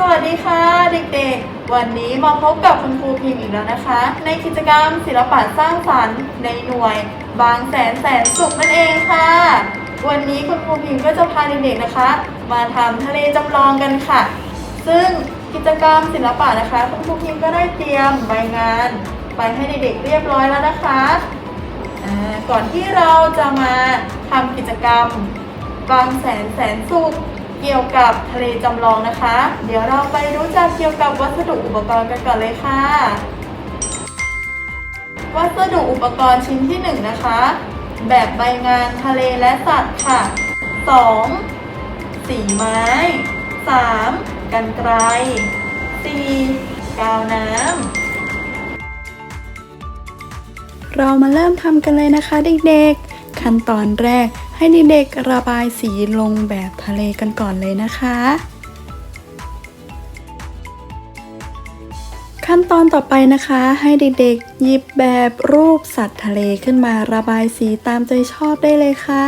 สวัสดีค่ะเด็กๆ วันนี้มาพบกับคุณครูพิมอีกแล้วนะคะ ในกิจกรรมศิลปะสร้างสรรค์ในหน่วย บางแสนแสนสุขนั่นเองค่ะ วันนี้คุณครูพิมก็จะพาเด็กๆนะคะ มาทำทะเลจำลองกันค่ะ ซึ่งกิจกรรมศิลปะนะคะ คุณครูพิมก็ได้เตรียมใบงาน ไปให้เด็กๆเรียบร้อยแล้วนะคะก่อนที่เราจะมาทำกิจกรรม บางแสนแสนสุข เกี่ยวกับทะเลจำลองนะคะ เดี๋ยวเราไปรู้จักเกี่ยวกับวัสดุอุปกรณ์กันก่อนเลยค่ะ วัสดุอุปกรณ์ชิ้นที่หนึ่งนะคะ แบบใบงานทะเลและสัตว์ค่ะ 2. สีไม้ 3. กันไกร 4. กาวน้ำเรามาเริ่มทำกันเลยนะคะเด็กๆ ขั้นตอนแรก ให้เด็กๆระบายสีลงแบบทะเลกันก่อนเลยนะคะ ขั้นตอนต่อไปนะคะ ให้เด็กๆหยิบแบบรูปสัตว์ทะเลขึ้นมาระบายสีตามใจชอบได้เลยค่ะ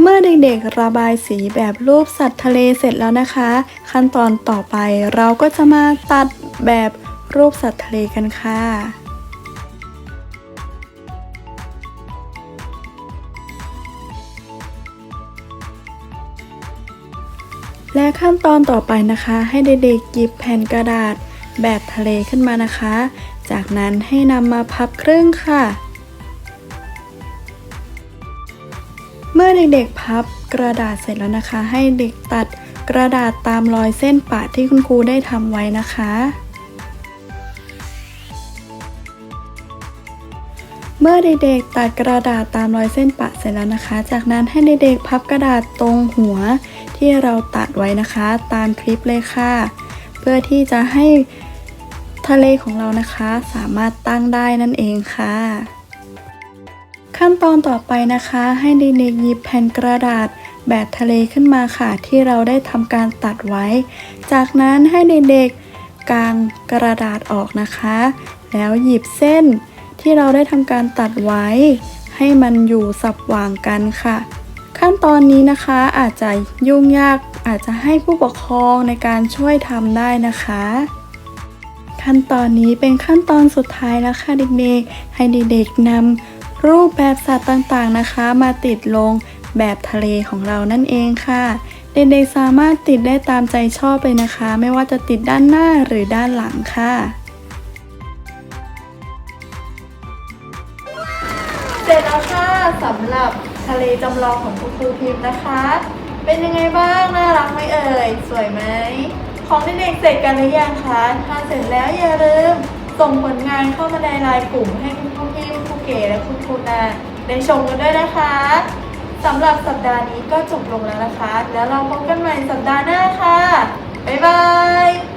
เมื่อเด็กๆระบายสีแบบรูปสัตว์ทะเลเสร็จแล้วนะคะ ขั้นตอนต่อไปเราก็จะมาตัดแบบรูปสัตว์ทะเลกันค่ะ และขั้นตอนต่อไปนะคะ ให้เด็กๆหยิบแผ่นกระดาษแบบทะเลขึ้นมานะคะ จากนั้นให้นำมาพับครึ่งค่ะ เมื่อเด็กๆพับกระดาษเสร็จแล้วนะคะ ให้เด็กตัดกระดาษตามรอยเส้นปะที่คุณครูได้ทำไว้นะคะ เมื่อเด็กๆตัดกระดาษตามรอยเส้นปะเสร็จแล้วนะคะ จากนั้นให้เด็กๆพับกระดาษตรงหัว ที่เราตัดไว้นะคะ ตามคลิปเลยค่ะ เพื่อที่จะให้ทะเลของเรานะคะ สามารถตั้งได้นั่นเองค่ะ ขั้นตอนต่อไปนะคะ ให้เด็กๆหยิบแผ่นกระดาษแบบทะเลขึ้นมาค่ะ ที่เราได้ทำการตัดไว้ จากนั้นให้เด็กๆกางกระดาษออกนะคะ แล้วหยิบเส้นที่เราได้ทำการตัดไว้ ให้มันอยู่สับว่างกันค่ะ ขั้นตอนนี้นะคะอาจจะยุ่งยากอาจจะให้ผู้ปกครองในการช่วยทำได้นะคะ ขั้นตอนนี้เป็นขั้นตอนสุดท้ายแล้วค่ะเด็กๆ ให้เด็กๆนำรูปแบบสัตว์ต่างๆนะคะ มาติดลงแบบทะเลของเรานั่นเองค่ะ เด็กๆสามารถติดได้ตามใจชอบเลยนะคะ ไม่ว่าจะติดด้านหน้าหรือด้านหลังค่ะเสร็จแล้วค่ะ สำหรับทะเลจำลองของคุณครูพิมพ์นะคะ เป็นยังไงบ้าง น่ารักไหมเอ่ย สวยไหม ของเด็กๆเสร็จกันหรือยังคะ ถ้าเสร็จแล้วอย่าลืมส่งผลงานเข้ามาในไลน์กลุ่มให้คุณครูพิมพ์ครูเก๋และคุณครูนาได้ชมกันด้วยนะคะสำหรับสัปดาห์นี้ก็จบลงแล้วนะคะ แล้วเราพบกันใหม่สัปดาห์หน้าค่ะ บ๊ายบาย